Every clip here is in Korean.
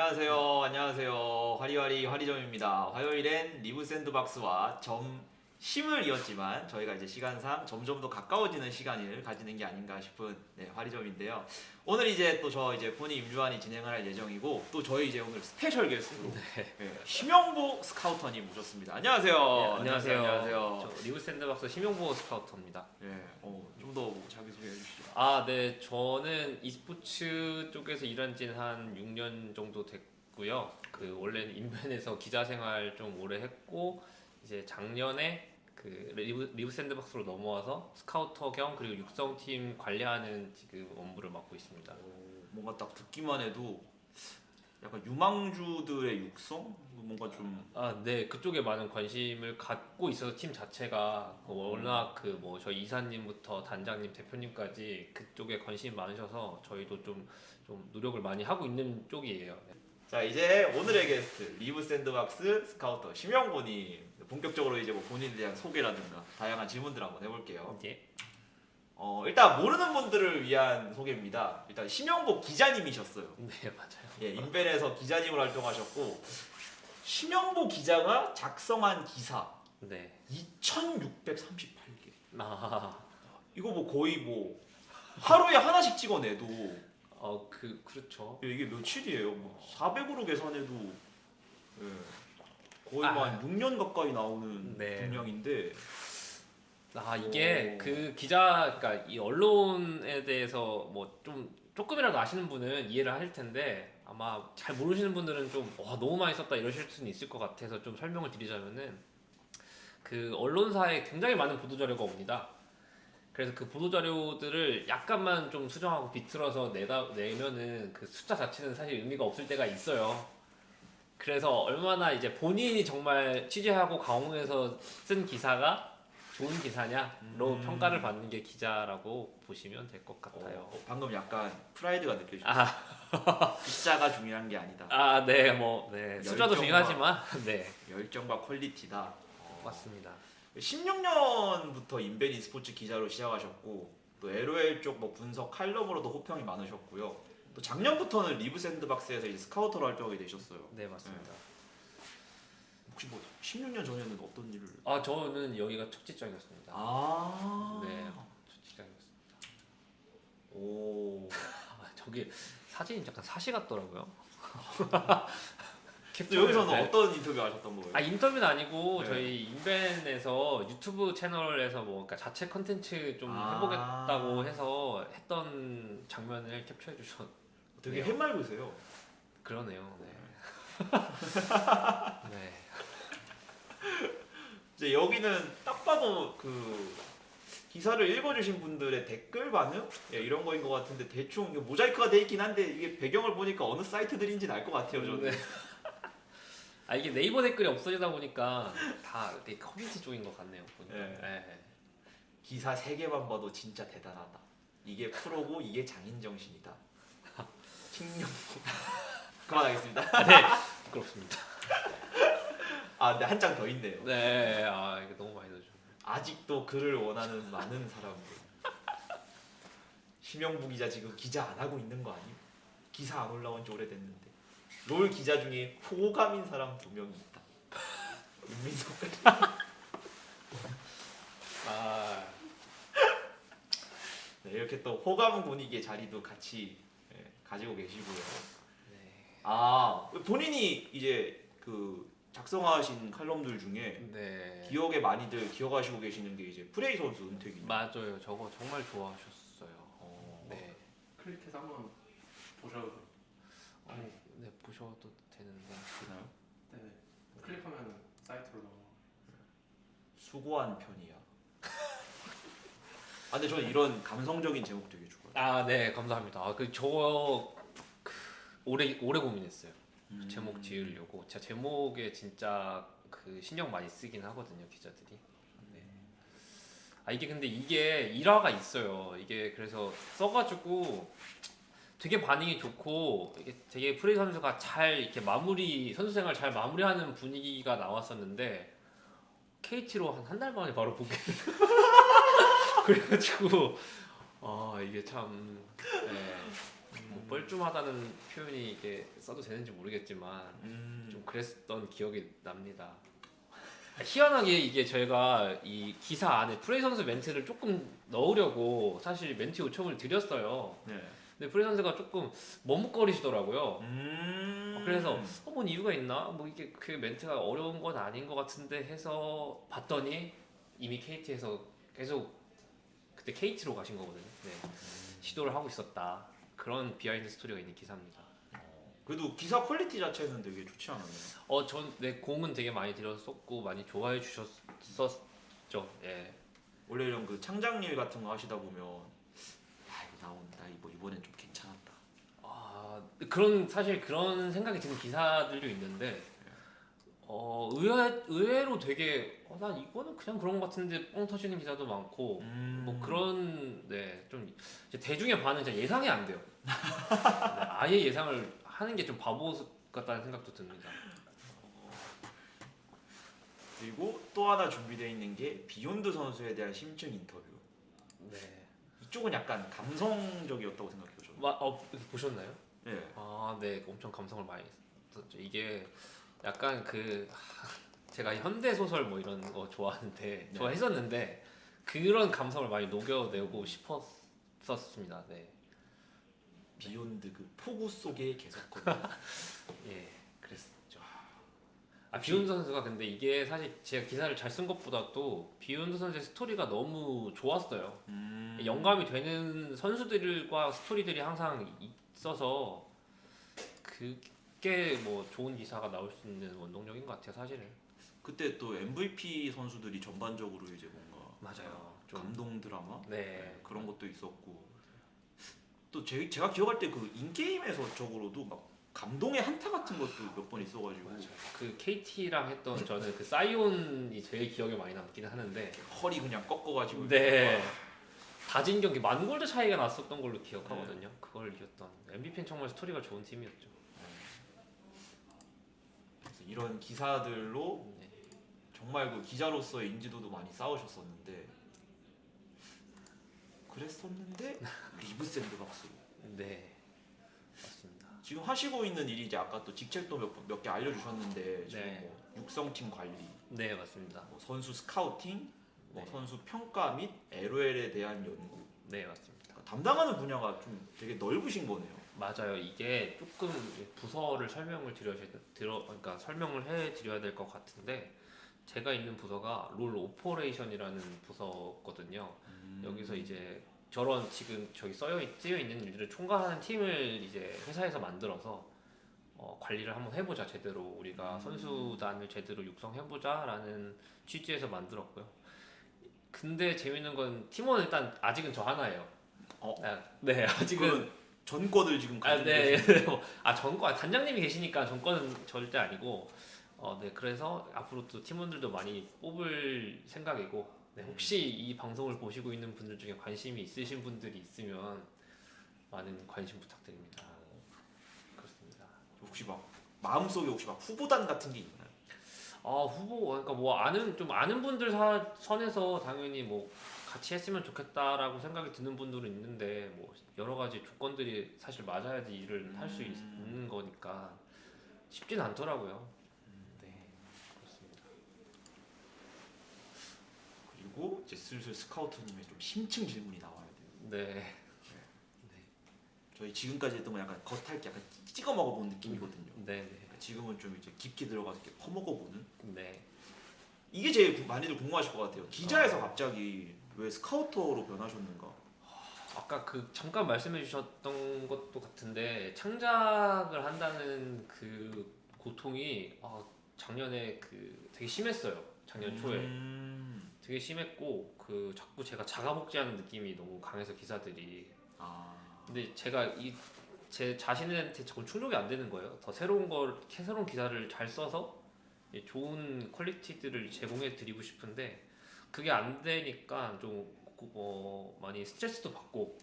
안녕하세요. 안녕하세요. 화리화리 화리점입니다. 화요일엔 리브 샌드박스와 점 심을 이었지만 저희가 이제 시간상 점점 더 가까워지는 시간을 가지는 게 아닌가 싶은 네, 화리점인데요. 오늘 이제 또 저 이제 본이 임주환이 진행을 할 예정이고 또 저희 이제 오늘 스페셜 게스트로 네, 심영보 스카우터님 모셨습니다. 안녕하세요. 네, 안녕하세요. 안녕하세요. 저 리브 샌드박스 심용보 스카우터입니다. 예, 어, 좀더 자기 소개해 주시죠. 아, 네. 저는 e스포츠 쪽에서 일한 지는 한 6년 정도 됐고요. 그 원래는 인벤에서 기자 생활 좀 오래 했고 이제 작년에 그 리브, 리브 샌드박스로 넘어와서 스카우터 겸 그리고 육성팀 관리하는 지금 업무를 맡고 있습니다. 어, 뭔가 딱 듣기만 해도 약간 유망주들의 육성 뭔가 좀 아, 네. 그쪽에 많은 관심을 갖고 있어서 팀 자체가 그 워낙 그 뭐 저희 이사님부터 단장님, 대표님까지 그쪽에 관심이 많으셔서 저희도 좀, 좀 노력을 많이 하고 있는 쪽이에요. 네. 자 이제 오늘의 게스트 리브 샌드박스 스카우터 심영곤이 본격적으로 이제 뭐 본인에 대한 소개라든가 다양한 질문들 한번 해볼게요. 이제 어 일단 모르는 분들을 위한 소개입니다. 일단 심영보 기자님이셨어요. 네, 맞아요. 예, 인벤에서 기자님으로 활동하셨고 심영보 기자가 작성한 기사 네. 2,638개. 아, 이거 뭐 거의 뭐 하루에 하나씩 찍어내도 어, 그 그렇죠. 이게 며칠이에요? 뭐 400으로 계산해도 예, 거의 아. 뭐한 6년 가까이 나오는 네. 분량인데 아, 이게 오. 그 기자 그러니까 이 언론에 대해서 뭐 좀 조금이라도 아시는 분은 이해를 할 텐데 아마 잘 모르시는 분들은 좀 와, 너무 많이 썼다 이러실 수는 있을 것 같아서 좀 설명을 드리자면은 그 언론사에 굉장히 많은 보도 자료가 옵니다. 그래서 그 보도 자료들을 약간만 좀 수정하고 비틀어서 내다 내면은 그 숫자 자체는 사실 의미가 없을 때가 있어요. 그래서 얼마나 이제 본인이 정말 취재하고 강원에서 쓴 기사가 좋은 기사냐로 음. 평가를 받는 게 기자라고 보시면 될 것 같아요. 어, 방금 약간 프라이드가 느껴지죠. 아, 숫자가 중요한 게 아니다. 아, 네, 뭐, 네, 숫자도 중요하지만, 네, 열정과 퀄리티다. 어, 맞습니다. 16년부터 인벤 e스포츠 기자로 시작하셨고 또 LOL 쪽 뭐 분석 칼럼으로도 호평이 많으셨고요. 또 작년부터는 리브 샌드박스에서 이제 스카우터로 활동하게 되셨어요. 네, 맞습니다. 혹시 뭐 16년 전에는 어떤 일을? 아, 저는 여기가 첫 직장이었습니다. 아, 네, 첫 직장이었습니다. 오. 아, 저기 사진이 약간 사시 같더라고요. 또 여기서는 네. 어떤 인터뷰 하셨던 거예요? 아 인터뷰는 아니고 네. 저희 인벤에서 유튜브 채널에서 뭐 그러니까 자체 컨텐츠 좀 아. 해보겠다고 해서 했던 장면을 캡처해 주셨. 되게 네요. 해맑으세요. 그러네요. 네. 네. 이제 여기는 딱 봐도 그 기사를 읽어주신 분들의 댓글 반응 예, 이런 거인 것 같은데 대충 이게 모자이크가 돼 있긴 한데 이게 배경을 보니까 어느 사이트들인지는 알 것 같아요 저는. 네. 아 이게 네이버 댓글이 없어지다 보니까 다 되게 커뮤니티 쪽인 것 같네요. 보니까. 네. 네. 기사 세 개만 봐도 진짜 대단하다. 이게 프로고 이게 장인 정신이다. 칭령. 그만하겠습니다. 네. 부끄럽습니다. 아 근데 한 장 더 있네요. 네. 아 이게 너무 많이 넣어줘. 아직도 글을 원하는 많은 사람들. 심영부 기자 지금 기자 안 하고 있는 거 아니에요? 기사 안 올라온 지 오래됐는데. 롤 기자 중에 호감인 사람 두 명이 있다. 윤민석. 아 네, 이렇게 또 호감 분위기의 자리도 같이 예, 가지고 계시고요. 네. 아 본인이 이제 그 작성하신 칼럼들 중에 네. 기억에 많이들 기억하시고 계시는 게 이제 프레이 선수 은퇴기. 맞아요. 저거 정말 좋아하셨어요. 어, 네. 클릭해서 한번 보셔도 돼요. 어, 네 보셔도 되는데. 되나요? 네. 클릭하면 사이트로 넘어. 수고한 편이야. 아 근데 저는 이런 감성적인 제목 되게 좋아해요. 아, 네, 감사합니다. 아, 그 저거 그, 오래 오래 고민했어요. 음. 제목 지으려고. 제가 제목에 진짜 그 신경 많이 쓰긴 하거든요, 기자들이. 네. 아 이게 근데 이게 일화가 있어요. 이게 그래서 써가지고 되게 반응이 좋고 이게 되게 프레이 선수가 잘 이렇게 마무리 선수 생활 잘 마무리하는 분위기가 나왔었는데 KT로 한 한 달 만에 바로 보게 그래가지고 아 이게 참 네. 뭐 뻘쭘하다는 표현이 이게 써도 되는지 모르겠지만 음. 좀 그랬던 기억이 납니다. 아, 희한하게 이게 저희가 이 기사 안에 프레이 선수 멘트를 조금 넣으려고 사실 멘트 요청을 드렸어요. 네. 근데 프레이 선수가 조금 머뭇거리시더라고요. 음. 어, 그래서 어, 뭔 이유가 있나? 뭐 이게 그 멘트가 어려운 건 아닌 것 같은데 해서 봤더니 이미 KT에서 계속 그때 KT로 가신 거거든요. 네. 시도를 하고 있었다. 그런 비하인드 스토리가 있는 기사입니다. 그래도 기사 퀄리티 자체는 되게 좋지 않았나요? 어, 전내 공은 되게 많이 들었었고 많이 좋아해 주셨었죠. 예. 원래 이런 그 창작일 같은 거 하시다 보면 아 이거 나온다 이거 이번엔 좀 괜찮았다. 아 그런 사실 그런 생각이 드는 기사들도 있는데 어 의외 의외로 되게 어, 난 이거는 그냥 그런 것 같은데 뻥 터지는 기사도 많고 음. 뭐 그런 네좀 대중의 반응 진짜 예상이 안 돼요. 네, 아예 예상을 하는 게 좀 바보 같다는 생각도 듭니다. 그리고 또 하나 준비되어 있는 게 비욘드 선수에 대한 심층 인터뷰. 네. 이쪽은 약간 감성적이었다고 생각해요 저는. 마, 어 보셨나요? 네. 아, 네, 엄청 감성을 많이 썼죠. 이게 약간 그 하, 제가 현대 소설 뭐 이런 거 좋아하는데 네. 좋아했었는데 그런 감성을 많이 녹여내고 싶었었습니다. 네, 비욘드 그 폭우 속에 계속거든. 예, 그랬죠. 아 비욘드 선수가 근데 이게 사실 제가 기사를 잘 쓴 것보다도 비욘드 선수의 스토리가 너무 좋았어요. 음. 영감이 되는 선수들과 스토리들이 항상 있어서 그 게 뭐 좋은 기사가 나올 수 있는 원동력인 것 같아요, 사실은. 그때 또 MVP 선수들이 전반적으로 이제 뭔가 맞아요. 좀 감동 드라마 네. 그런 것도 있었고 또 제, 제가 기억할 때 그 인게임에서 적으로도 막 감동의 한타 같은 것도 몇 번 있어가지고 맞아요. 그 KT랑 했던 저는 그 사이온이 제일 기억에 많이 남기는 하는데 허리 그냥 꺾어가지고 네. 다진 경기 만 골드 차이가 났었던 걸로 기억하거든요. 그걸 이겼던 MVP는 정말 스토리가 좋은 팀이었죠. 이런 기사들로 네. 정말 그 기자로서의 인지도도 많이 쌓으셨었는데 그랬었는데 리브 샌드박스 네. 맞습니다. 지금 하시고 있는 일이 이제 아까 또 직책도 몇 개 알려주셨는데 지금 네. 뭐 육성팀 관리, 네, 맞습니다. 뭐 선수 스카우팅, 뭐 네. 선수 평가 및 LOL에 대한 연구 네, 맞습니다. 그러니까 담당하는 분야가 좀 되게 넓으신 거네요. 맞아요. 이게 조금 부서를 설명을 드려 들어 그러니까 설명을 해 드려야 될 것 같은데 제가 있는 부서가 롤 오퍼레이션이라는 부서거든요. 음. 여기서 이제 저런 지금 저기 써여 있, 쓰여 있는 일들을 총괄하는 팀을 이제 회사에서 만들어서 어, 관리를 한번 해보자 제대로 우리가 음. 선수단을 제대로 육성해보자라는 취지에서 만들었고요. 근데 재밌는 건 팀원은 일단 아직은 저 하나예요. 어? 아, 네 아직은 전권을 지금 아, 가지고 네. 계신 아, 전권, 단장님이 계시니까 전권은 절대 아니고, 어, 네. 그래서 앞으로 또 팀원들도 많이 뽑을 생각이고, 네, 혹시 이 방송을 보시고 있는 분들 중에 관심이 있으신 분들이 있으면 많은 관심 부탁드립니다. 그렇습니다. 혹시 막 마음속에 혹시 막 후보단 같은 게 있나요? 아, 후보, 그러니까 뭐 아는, 좀 아는 분들 사, 선에서 당연히 뭐 같이 했으면 좋겠다라고 생각이 드는 분들은 있는데, 뭐 여러 가지 조건들이 사실 맞아야지 일을 할수 음. 있는 거니까 쉽진 않더라고요. 네, 그렇습니다. 그리고 이제 슬슬 스카우트님의 좀 심층 질문이 나와야 돼요. 네, 저희 지금까지 했던 거 약간 겉핥기 약간 찍어 먹어본 느낌이거든요. 네, 네, 지금은 좀 이제 깊게 들어가서 이렇게 퍼먹어보는 네. 이게 제일 구- 많이들 궁금하실 것 같아요. 기자에서 갑자기 왜 스카우터로 변하셨는가? 아까 그 잠깐 말씀해 주셨던 것도 같은데 창작을 한다는 그 고통이 아, 작년에 그 되게 심했어요. 작년 초에. 음. 되게 심했고 그 자꾸 제가 자가복제하는 느낌이 너무 강해서 기사들이 아. 근데 제가 이 제 자신한테 자꾸 충족이 안 되는 거예요 더 새로운 걸 새로운 기사를 잘 써서 이 좋은 퀄리티들을 제공해 드리고 싶은데 그게 안 되니까 좀 어, 많이 스트레스도 받고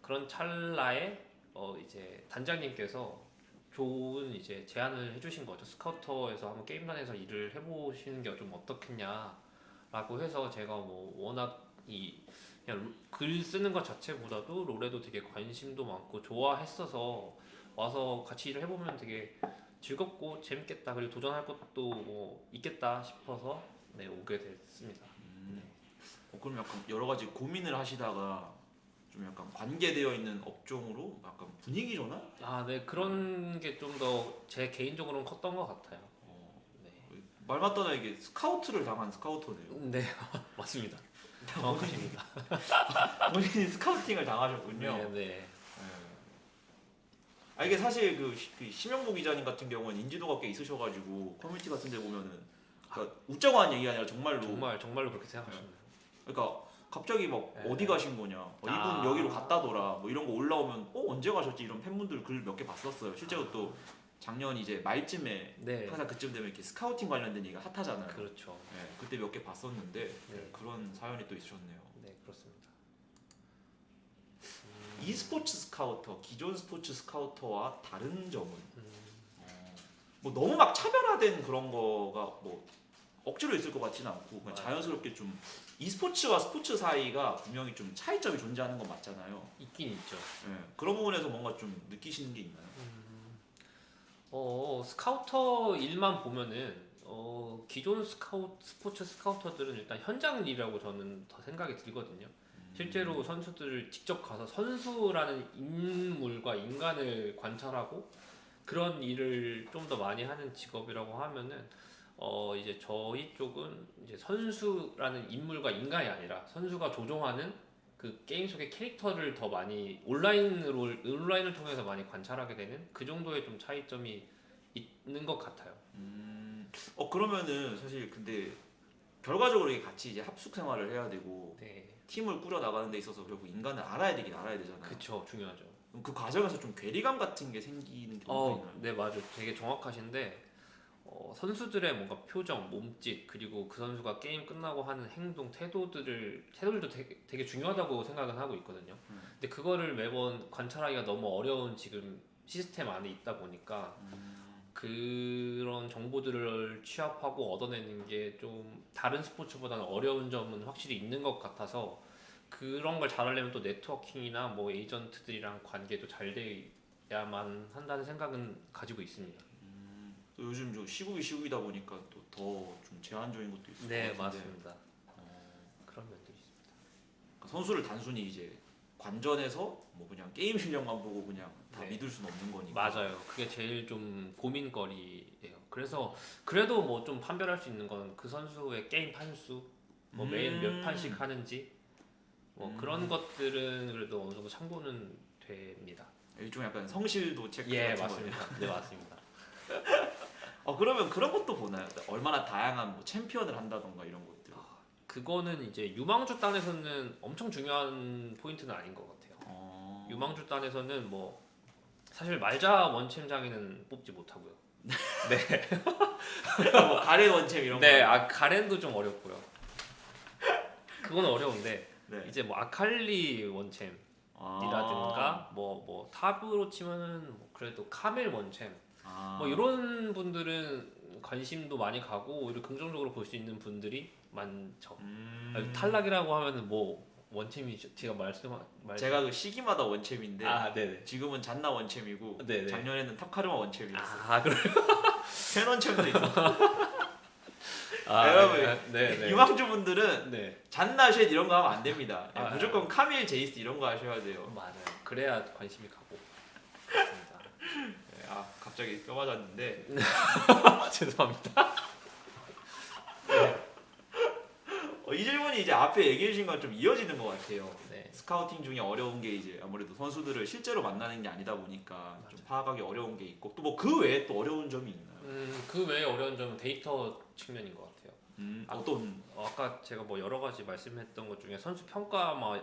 그런 찰나에 어 이제 단장님께서 좋은 이제 제안을 해주신 거죠 스카우터에서 한번 게임단에서 일을 해보시는 게 좀 어떻겠냐 라고 해서 제가 뭐 워낙 이 그냥 로- 글 쓰는 것 자체보다도 롤에도 되게 관심도 많고 좋아했어서 와서 같이 일을 해보면 되게 즐겁고 재밌겠다 그리고 도전할 것도 뭐 있겠다 싶어서 네 오게 됐습니다. 음. 어, 그럼 약간 여러 가지 고민을 하시다가 좀 약간 관계되어 있는 업종으로 약간 분위기 전환? 아, 네 그런 게 좀 더 제 개인적으로는 컸던 것 같아요. 어, 네, 말 맞다나 이게 스카우트를 당한 스카우터네요. 네 맞습니다. 정확하십니다. 본인이 스카우팅을 당하셨군요. 네, 네. 네. 아 이게 사실 그, 시- 그 심영보 기자님 같은 경우는 인지도가 꽤 있으셔가지고 커뮤니티 같은 데 보면은 그러니까 웃자고 한 얘기가 아니라 정말로 정말 정말로 그렇게 생각하시네요. 그러니까 갑자기 막 네. 어디 가신 거냐? 어, 이분 아. 여기로 갔다더라. 뭐 이런 거 올라오면 어 언제 가셨지? 이런 팬분들 글 몇 개 봤었어요. 실제로 또 작년 이제 말쯤에 네, 항상 그쯤 되면 이렇게 스카우팅 관련된 얘기가 핫하잖아요. 그렇죠. 네, 그때 몇 개 봤었는데 네. 그런 사연이 또 있으셨네요. 네, 그렇습니다. e스포츠 스카우터 기존 스포츠 스카우터와 다른 점은? 음, 어, 뭐 너무 막 차별화된 그런 거가 뭐 억지로 있을 것 같지는 않고 그냥. 자연스럽게 좀 e스포츠와 스포츠 사이가 분명히 좀 차이점이 존재하는 건 맞잖아요. 있긴 있죠. 예, 그런 부분에서 뭔가 좀 느끼시는 게 있나요? 어, 스카우터 일만 보면은 어, 기존 스카우 스포츠 스카우터들은 일단 현장 일이라고 저는 더 생각이 들거든요. 실제로 선수들을 직접 가서 선수라는 인물과 인간을 관찰하고 그런 일을 좀 더 많이 하는 직업이라고 하면은 어 이제 저희 쪽은 이제 선수라는 인물과 인간이 아니라 선수가 조종하는 그 게임 속의 캐릭터를 더 많이 온라인으로 온라인을 통해서 많이 관찰하게 되는 그 정도의 좀 차이점이 있는 것 같아요. 음, 어 그러면은 사실 근데 결과적으로 이게 같이 이제 합숙 생활을 해야 되고 네, 팀을 꾸려 나가는 데 있어서 결국 인간을 알아야 되긴 알아야 되잖아요. 그쵸 중요하죠. 그럼 그 과정에서 좀 괴리감 같은 게 생기는 경우가 어, 있나요? 네 맞아요. 되게 정확하신데 어, 선수들의 뭔가 표정, 몸짓 그리고 그 선수가 게임 끝나고 하는 행동, 태도들을 태도들도 되게, 되게 중요하다고 생각은 하고 있거든요. 음. 근데 그거를 매번 관찰하기가 너무 어려운 지금 시스템 안에 있다 보니까 음, 그런 정보들을 취합하고 얻어내는 게 좀 다른 스포츠보다는 어려운 점은 확실히 있는 것 같아서 그런 걸 잘하려면 또 네트워킹이나 뭐 에이전트들이랑 관계도 잘 돼야만 한다는 생각은 가지고 있습니다. 음, 또 요즘 좀 시국이 시국이다 보니까 또 더 좀 제한적인 것도 있을 네 것 같은데 맞습니다. 어, 그런 면들이 있습니다. 그러니까 선수를 단순히 이제 관전해서 뭐 그냥 게임 실력만 보고 그냥 다 네. 믿을 수는 없는 거니까 맞아요. 그게 제일 좀 고민거리예요. 그래서 그래도 뭐 좀 판별할 수 있는 건 그 선수의 게임 판수, 뭐 매일 몇 음. 판씩 하는지 뭐 음. 그런 것들은 그래도 어느 정도 참고는 됩니다. 일종의 약간 성실도 체크 예 같은 거예요. 맞습니다. 네 맞습니다. 어 그러면 그런 것도 보나요? 얼마나 다양한 뭐 챔피언을 한다던가 이런 것들. 그거는 이제 유망주 단에서는 엄청 중요한 포인트는 아닌 것 같아요. 어... 유망주 단에서는 뭐 사실 말자 원챔장에는 뽑지 못하고요. 뭐 가렌 원챔 이런 네, 거. 아 가렌도 좀 어렵고요. 그건 어려운데 네. 이제 뭐 아칼리 원챔 아. 이라든가 뭐뭐 탑으로 치면은 뭐 그래도 카멜 원챔 아. 뭐 이런 분들은 관심도 많이 가고 오히려 긍정적으로 볼 수 있는 분들이 많죠. 음... 탈락이라고 하면은 뭐 원챔이 제가 말씀 말 제가 그 시기마다 원챔인데 아 네네 지금은 잔나 원챔이고 네네. 작년에는 탑카르마 원챔이었어요. 아 그래 팬 원챔도 있어. 아, 여러분, 네네 유망주 분들은 네 잔나 쉣 이런 거 하면 안 됩니다. 네, 아, 무조건 카밀 제이스 이런 거 하셔야 돼요. 맞아요 그래야 관심이 가고. 네, 아 갑자기 뼈 맞았는데 죄송합니다. 어, 이 질문이 이제 앞에 얘기해 주신 건 좀 이어지는 것 같아요. 네 스카우팅 중에 어려운 게 이제 아무래도 선수들을 실제로 만나는 게 아니다 보니까 좀 파악하기 어려운 게 있고 또 뭐 그 외에 또 어려운 점이 있나요? 음, 그 외에 어려운 점은 데이터 측면인 것 같아요. 음, 아, 어떤 어, 아까 제가 뭐 여러 가지 말씀했던 것 중에 선수 평가와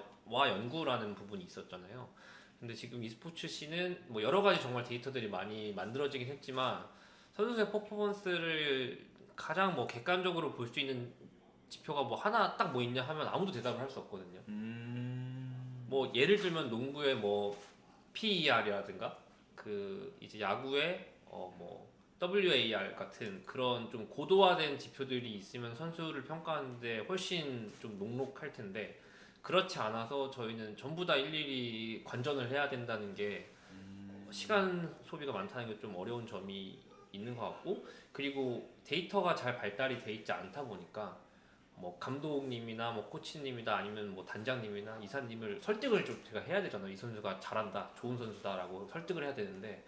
연구라는 부분이 있었잖아요. 근데 지금 e스포츠 씨는 뭐 여러 가지 정말 데이터들이 많이 만들어지긴 했지만 선수의 퍼포먼스를 가장 뭐 객관적으로 볼 수 있는 지표가 뭐 하나 딱 뭐 있냐 하면 아무도 대답을 할 수 없거든요. 음... 뭐 예를 들면 농구의 뭐 PER이라든가 그 이제 야구의 어 뭐 WAR 같은 그런 좀 고도화된 지표들이 있으면 선수를 평가하는데 훨씬 좀 녹록할 텐데 그렇지 않아서 저희는 전부 다 일일이 관전을 해야 된다는 게 음. 시간 소비가 많다는 게 좀 어려운 점이 있는 것 같고 그리고 데이터가 잘 발달이 돼 있지 않다 보니까 뭐 감독님이나 뭐 코치님이다 아니면 뭐 단장님이나 이사님을 설득을 좀 제가 해야 되잖아요 이 선수가 잘한다 좋은 선수다라고 설득을 해야 되는데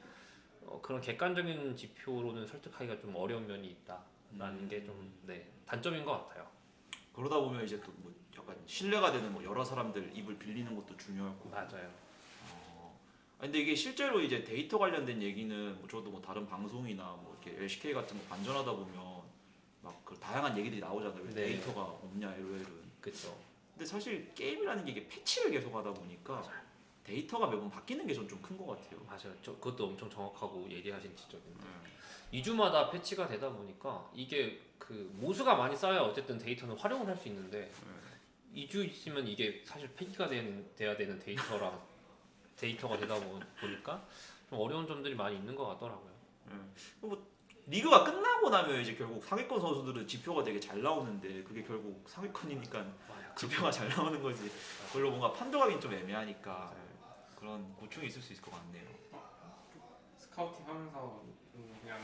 어, 그런 객관적인 지표로는 설득하기가 좀 어려운 면이 있다라는 게좀 네, 단점인 것 같아요. 그러다 보면 이제 또 뭐 약간 신뢰가 되는 뭐 여러 사람들 입을 빌리는 것도 중요하고. 맞아요. 어. 아, 근데 이게 실제로 이제 데이터 관련된 얘기는 뭐 저도 뭐 다른 방송이나 뭐 이렇게 LCK 같은 거 관전하다 보면 막 그 다양한 얘기들이 나오잖아요. 왜 네. 데이터가 없냐 LOL은. 그렇죠. 근데 사실 게임이라는 게 이게 패치를 계속 하다 보니까 데이터가 매번 바뀌는 게 전 좀 큰 것 같아요. 맞아요. 저 그것도 엄청 정확하고 얘기하신 지적인데 네. 2주마다 패치가 되다 보니까 이게 그 모수가 많이 쌓여야 어쨌든 데이터는 활용을 할 수 있는데 2주 있으면 이게 사실 폐기가 되는, 돼야 되는 데이터랑 데이터가 되다 보- 보니까 좀 어려운 점들이 많이 있는 것 같더라고요. 리그가 끝나고 나면 이제 결국 상위권 선수들은 지표가 되게 잘 나오는데 그게 결국 상위권이니까 지표가 잘 나오는 거지. 그걸로 뭔가 판도하기는 좀 애매하니까 그런 고충이 있을 수 있을 것 같네요. 스카우팅 하면서 좀 그냥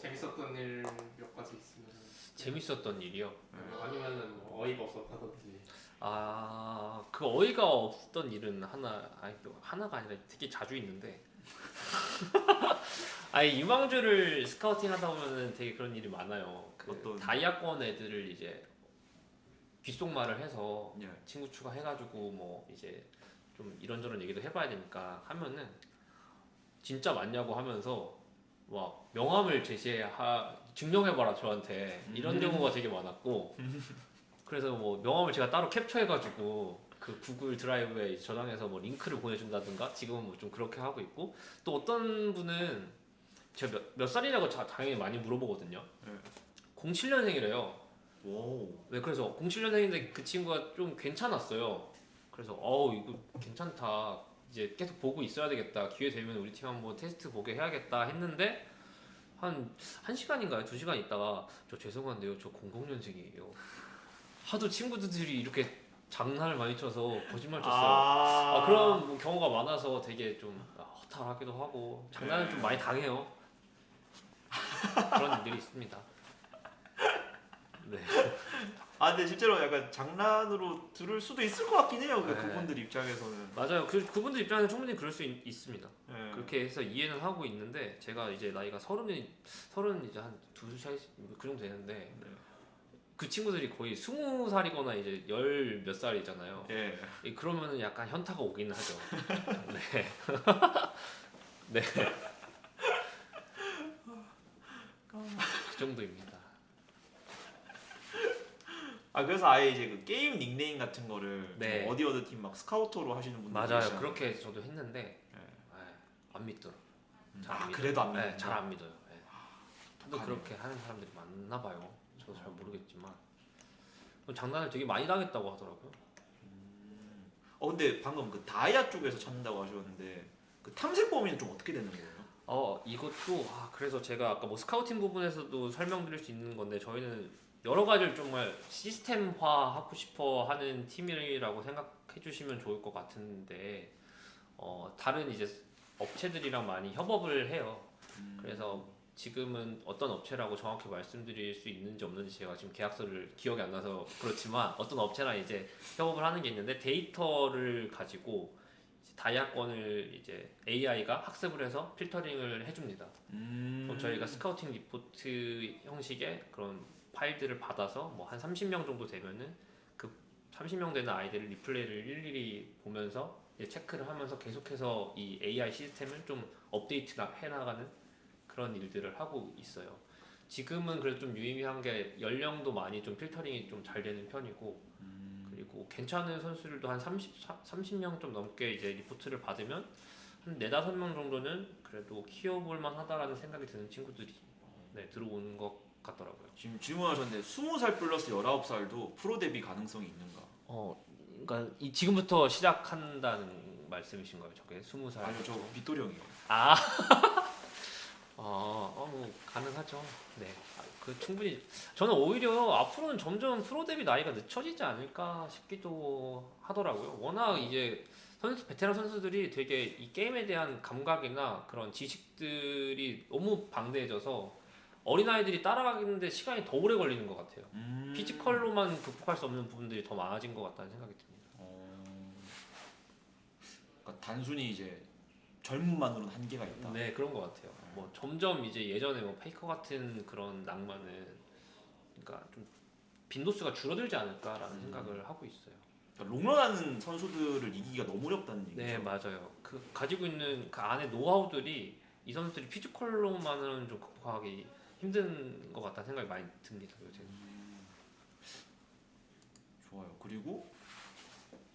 재밌었던 일 몇 가지 있으면 재밌었던 일이요. 아니면은 뭐 어이가 없었다든지 아, 그 어이가 없던 일은 하나, 아니 또 하나가 아니라 되게 자주 있는데. 아니 유망주를 스카우팅 하다 보면은 되게 그런 일이 많아요. 그 어떤? 다이아권 애들을 이제 귓속말을 해서 예. 친구 추가해가지고 뭐 이제 좀 이런저런 얘기도 해봐야 되니까 하면은 진짜 맞냐고 하면서 막 명함을 제시하 증명해봐라 저한테 이런 음. 경우가 되게 많았고 그래서 뭐 명함을 제가 따로 캡처해가지고 그 구글 드라이브에 저장해서 뭐 링크를 보내준다든가 지금은 뭐 좀 그렇게 하고 있고 또 어떤 분은 제가 몇, 몇 살이라고 자- 당연히 많이 물어보거든요. 네. 07년생이래요. 오. 네, 그래서 07년생인데 그 친구가 좀 괜찮았어요. 그래서 어우 이거 괜찮다. 이제 계속 보고 있어야 되겠다. 기회 되면 우리 팀 한번 테스트 보게 해야겠다 했는데 한 1시간인가요? 2시간 있다가 저 죄송한데요. 저 00년생이에요. 하도 친구들이 이렇게 장난을 많이 쳐서 거짓말 쳤어요. 아, 아, 그런 뭐 경우가 많아서 되게 좀 아, 허탈하기도 하고 장난을 좀 많이 당해요. 그런 일들이 있습니다. 네. 아 근데 실제로 약간 장난으로 들을 수도 있을 것 같긴 해요. 그 네. 그분들 입장에서는. 맞아요. 그 그분들 입장에서 충분히 그럴 수 있, 습니다 예. 그렇게 해서 이해는 하고 있는데 제가 이제 나이가 서른이 서른 이제 한 두 살 그 정도 되는데 네. 그 친구들이 거의 스무 살이거나 이제 열 몇 살이잖아요. 예. 예, 그러면은 약간 현타가 오긴 하죠. 네. 네. 그 정도입니다. 아 그래서 아예 이제 그 게임 닉네임 같은 거를 네. 좀 어디 어디 팀 막 스카우터로 하시는 분들 맞아요. 그렇게 저도 했는데 예. 예, 안 믿더라. 음. 잘안 아 믿어요. 그래도 안 네, 믿는다. 잘안 믿어요. 예. 또 독하네. 그렇게 하는 사람들이 많나 봐요. 저도 잘 모르겠지만 장난을 되게 많이 당했다고 하더라고요. 어 근데 방금 그 다이아 쪽에서 찾는다고 하셨는데 그 탐색 범위는 좀 어떻게 되는 거예요? 어 이것도 아 그래서 제가 아까 뭐 스카우팅 부분에서도 설명드릴 수 있는 건데 저희는 여러 가지를 정말 시스템화 하고 싶어 하는 팀이라고 생각해 주시면 좋을 것 같은데 어 다른 이제 업체들이랑 많이 협업을 해요. 음. 그래서 지금은 어떤 업체라고 정확히 말씀드릴 수 있는지 없는지 제가 지금 계약서를 기억이 안 나서 그렇지만 어떤 업체랑 이제 협업을 하는 게 있는데 데이터를 가지고 다이아권을 이제 AI가 학습을 해서 필터링을 해줍니다. 음. 그럼 저희가 스카우팅 리포트 형식의 그런 파일들을 받아서 뭐 한 30명 정도 되면은 그 30명 되는 아이들을 리플레이를 일일이 보면서 이제 체크를 하면서 계속해서 이 AI 시스템을 좀 업데이트 나- 해나가는 그런 일들을 하고 있어요. 지금은 그래도 좀 유의미한 게 연령도 많이 좀 필터링이 좀 잘 되는 편이고 음. 그리고 괜찮은 선수들도 한 30, 30명 좀 넘게 이제 리포트를 받으면 한 4, 5명 정도는 그래도 키워볼 만하다라는 생각이 드는 친구들이 네, 들어오는 것 같더라고요. 지금 질문하셨는데 20살 플러스 19살도 프로 데뷔 가능성이 있는가? 어, 그러니까 이 지금부터 시작한다는 말씀이신 거예요, 저게 20살. 아니요 저 빗돌이 형이요. 아, 어, 어, 뭐 가능 가능하죠. 네, 아, 그 충분히 저는 오히려 앞으로는 점점 프로 데뷔 나이가 늦춰지지 않을까 싶기도 하더라고요. 워낙 이제 선수 베테랑 선수들이 되게 이 게임에 대한 감각이나 그런 지식들이 너무 방대해져서 어린 아이들이 따라가는데 시간이 더 오래 걸리는 것 같아요. 음. 피지컬로만 극복할 수 없는 부분들이 더 많아진 것 같다는 생각이 듭니다. 어... 그러니까 단순히 이제 젊음만으로는 한계가 있다. 네 그런 것 같아요. 뭐 점점 이제 예전에 뭐 페이커 같은 그런 낭만은 그러니까 좀 빈도수가 줄어들지 않을까라는 음. 생각을 하고 있어요. 그러니까 롱런하는 선수들을 이기기가 너무 어렵다는 얘기죠. 네 맞아요. 그 가지고 있는 그 안에 노하우들이 이 선수들이 피지컬로만은 좀 극복하기 힘든 것 같다는 생각이 많이 듭니다 요새. 좋아요. 그리고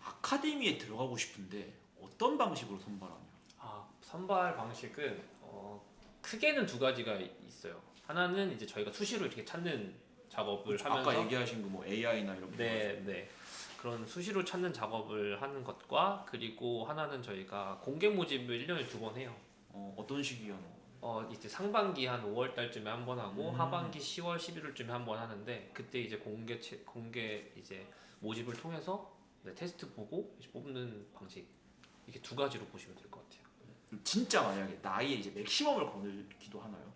아카데미에 들어가고 싶은데 어떤 방식으로 선발하냐? 아 선발 방식은 어, 크게는 두 가지가 있어요. 하나는 이제 저희가 수시로 이렇게 찾는 작업을 하면서 아까 얘기하신 그 뭐 AI나 이런 거. 네, 네. 그런 수시로 찾는 작업을 하는 것과 그리고 하나는 저희가 공개 모집을 1년에 두 번 해요. 어, 어떤 거? 어, 이제 상반기 한 5월 달쯤에 한 번 하고 음. 하반기 10월 11월쯤에 한 번 하는데 그때 이제 공개 채- 공개 이제 모집을 통해서 네, 테스트 보고 이제 뽑는 방식 이렇게 두 가지로 보시면 될 것 같아요. 진짜 만약에 나이에 이제 맥시멈을 거늘기도 하나요?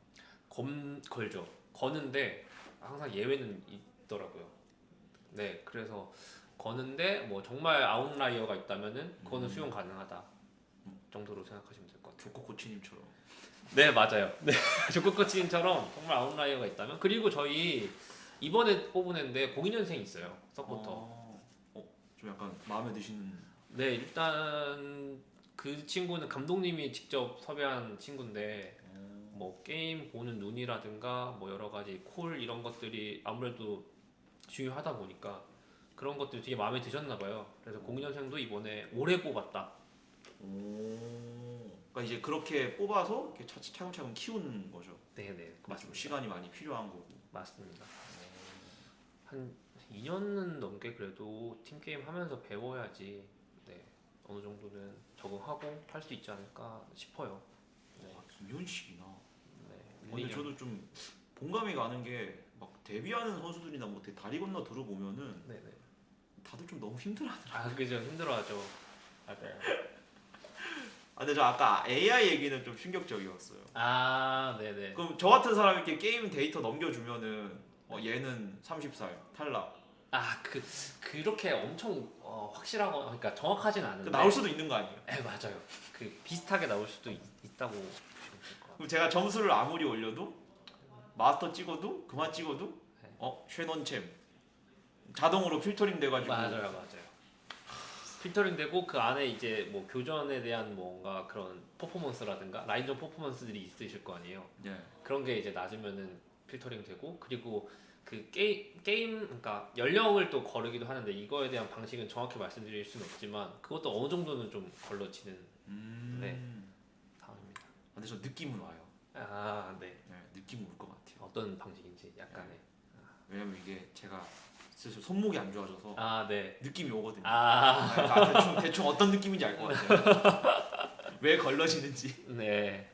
검 걸죠. 거는데 항상 예외는 있더라고요. 네, 그래서 거는데 뭐 정말 아웃라이어가 있다면은 그거는 음. 수용 가능하다 정도로 생각하시면 될 것 같아요. 조코 코치님처럼. 네, 맞아요. 네, 조코 코치님처럼 정말 아웃라이어가 있다면 그리고 저희 이번에 뽑은 애인데 02년생 있어요. 서포터. 어, 어, 좀 약간 마음에 드시는. 네, 일단 그 친구는 감독님이 직접 섭외한 친구인데 어, 뭐 게임 보는 눈이라든가 뭐 여러 가지 콜 이런 것들이 아무래도 중요하다 보니까 그런 것들이 되게 마음에 드셨나 봐요. 그래서 02년생도 이번에 올해 뽑았다. 오. 그러니까 이제 그렇게 뽑아서 이렇게 차- 차근차근 키우는 거죠. 네, 네. 맞죠. 시간이 많이 필요한 거고. 맞습니다. 한 2년은 넘게 그래도 팀 게임 하면서 배워야지 네. 어느 정도는 적응하고 할 수 있지 않을까 싶어요. 네. 와, 2년씩이나. 네. 어, 근데 저도 좀 공감이 가는 게 막 데뷔하는 선수들이나 뭐 되게 다리 건너 들어보면은 네, 네. 다들 좀 너무 힘들어하더라고요. 아, 그죠. 힘들어하죠. 맞아요. 아, 근데 저 아까 AI 얘기는 좀 충격적이었어요. 아, 네, 네. 그럼 저 같은 사람이 이렇게 게임 데이터 넘겨주면은 어, 얘는 30살 탈락. 아, 그 그렇게 엄청 어, 확실하고 그러니까 정확하진 그 않은데 나올 수도 있는 거 아니에요? 네, 맞아요. 그 비슷하게 나올 수도 있, 있다고 보시면 될 것 같아요. 그럼 제가 점수를 아무리 올려도 마스터 찍어도 그만 찍어도 네. 어 쉐넌챔 자동으로 필터링 돼가지고 맞아요, 맞아요. 필터링 되고 그 안에 이제 뭐 교전에 대한 뭔가 그런 퍼포먼스라든가 라인전 퍼포먼스들이 있으실 거 아니에요. 네. 그런 게 이제 낮으면은 필터링 되고 그리고 그 게임 게임 그러니까 연령을 또 거르기도 하는데 이거에 대한 방식은 정확히 말씀드릴 수는 없지만 그것도 어느 정도는 좀 걸러지는 음. 네. 상황입니다. 근데 저 느낌은 와요. 아, 네. 네, 느낌 올것 같아요. 어떤 방식인지 약간의. 왜냐면 이게 제가 사실 손목이 안 좋아져서 아, 네. 느낌이 오거든요. 아, 아, 대충 대충 어떤 느낌인지 알 것 같아요. 왜 걸러지는지. 네.